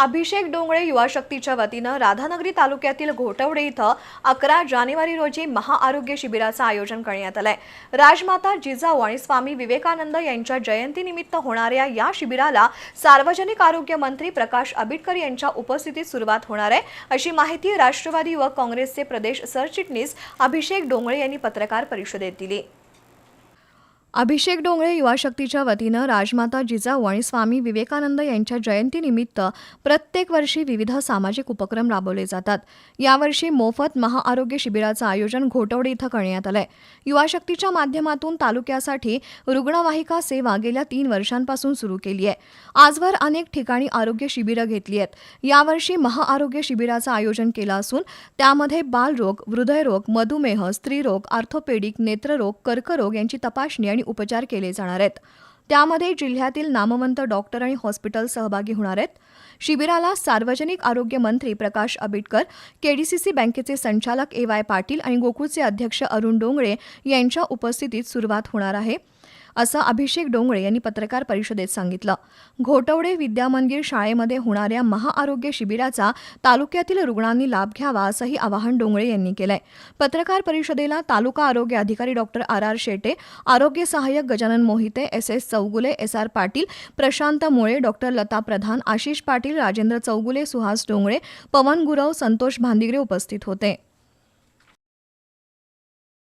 अभिषेक डोंगळे युवा शक्तीच्या वतीनं राधानगरी तालुक्यातील घोटवडे इथं अकरा जानेवारी रोजी महाआरोग्य शिबिराचं आयोजन करण्यात आलंय. राजमाता जिजाऊ आणि स्वामी विवेकानंद यांच्या जयंतीनिमित्त होणाऱ्या या शिबिराला सार्वजनिक आरोग्य मंत्री प्रकाश आबिटकर यांच्या उपस्थितीत सुरुवात होणार आहे. अशी माहिती राष्ट्रवादी युवक काँग्रेसचे प्रदेश सरचिटणीस अभिषेक डोंगळे यांनी पत्रकार परिषदेत दिली. अभिषेक डोंगळे युवा शक्तीच्या वतीनं राजमाता जिजाऊ आणि स्वामी विवेकानंद यांच्या जयंतीनिमित्त प्रत्येक वर्षी विविध सामाजिक उपक्रम राबवले जातात. यावर्षी मोफत महाआरोग्य शिबिराचं आयोजन घोटवडे इथं करण्यात आलंय. युवा शक्तीच्या माध्यमातून तालुक्यासाठी रुग्णवाहिका सेवा गेल्या तीन वर्षांपासून सुरू केली आहे. आजवर अनेक ठिकाणी आरोग्य शिबिरं घेतली आहेत. यावर्षी महाआरोग्य शिबिराचं आयोजन केलं असून त्यामध्ये बालरोग हृदयरोग मधुमेह स्त्रीरोग आर्थोपेडिक नेत्ररोग कर्करोग यांची तपासणी आणि उपचार केले जाणार आहेत. त्यामध्ये जिल्ह्यातील नामवंत डॉक्टर आणि हॉस्पिटल सहभागी होणार आहेत. शिबिराला सार्वजनिक आरोग्य मंत्री प्रकाश आंबेडकर केडीसीसी बँकेचे संचालक ए वाय पाटील आणि गोकुळचे अध्यक्ष अरुण डोंगळे यांच्या उपस्थितीत सुरुवात होणार आहे. असं अभिषेक डोंगळे यांनी पत्रकार परिषदेत सांगितलं. घोटवडे विद्यामंदिर शाळेमध्ये होणाऱ्या महाआरोग्य शिबिराचा तालुक्यातील रुग्णांनी लाभ घ्यावा असंही आवाहन डोंगळे यांनी केलंय. पत्रकार परिषदेला तालुका आरोग्य अधिकारी डॉक्टर आर. आर. शेटे आरोग्य सहाय्यक Gajanan Mohite S. S. Chougule S. R. Patil Prashant Mule doctor Lata Pradhan Ashish Patil Rajendra Chougule Suhas Dongale Pawan Gurav Santosh Bhandigare उपस्थित होते.